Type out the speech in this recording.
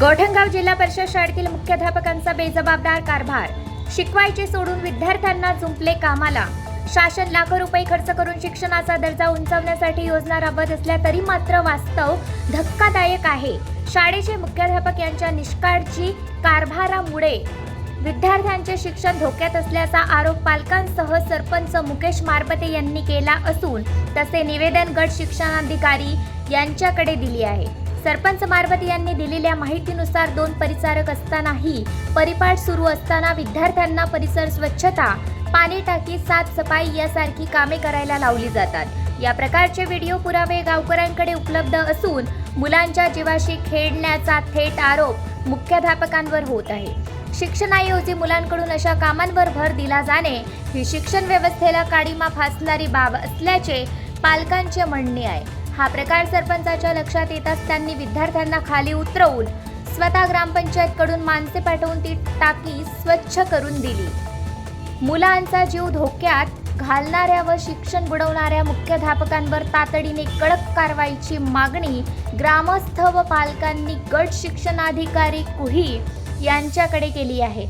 गोठणगाव जिल्हा परिषद शाळेतील मुख्याध्यापकांचा बेजबाबदार कारभार. शिकवायचे सोडून विद्यार्थ्यांना जुंपले कामाला. शासन लाखो रुपये खर्च करून शिक्षणाचा दर्जा उंचावण्यासाठी योजना राबवत असल्या तरी मात्र वास्तव धक्कादायक आहे. शाळेचे मुख्याध्यापक यांच्या निष्काळजी कारभारामुळे विद्यार्थ्यांचे शिक्षण धोक्यात असल्याचा आरोप पालकांसह सरपंच मुकेश मारपते यांनी केला असून तसे निवेदन गट शिक्षणाधिकारी यांच्याकडे दिली आहे. सरपंच मारवती यांनी दिलेल्या माहितीनुसार दोन परिचारक असतानाही परिपाठ सुरू असताना विद्यार्थ्यांना परिसर स्वच्छता पाणी टाकी साफसफाई यासारखी कामे करायला लावली जातात. या प्रकारचे व्हिडिओ पुरावे गावकऱ्यांकडे उपलब्ध असून मुलांच्या जीवाशी खेळण्याचा थेट आरोप मुख्याध्यापकांवर होत आहे. शिक्षणाऐवजी मुलांकडून अशा कामांवर भर दिला जाणे ही शिक्षण व्यवस्थेला काडीमा फासणारी बाब असल्याचे पालकांचे म्हणणे आहे. हा प्रकार सरपंचाच्या लक्षात येताच त्यांनी विद्यार्थ्यांना खाली उतरवून स्वतः ग्रामपंचायतकडून माणसे पाठवून ती टाकी स्वच्छ करून दिली. मुलांचा जीव धोक्यात घालणाऱ्या व शिक्षण बुडवणाऱ्या मुख्याध्यापकांवर तातडीने कडक कारवाईची मागणी ग्रामस्थ व पालकांनी गट शिक्षणाधिकारी कुही यांच्याकडे केली आहे.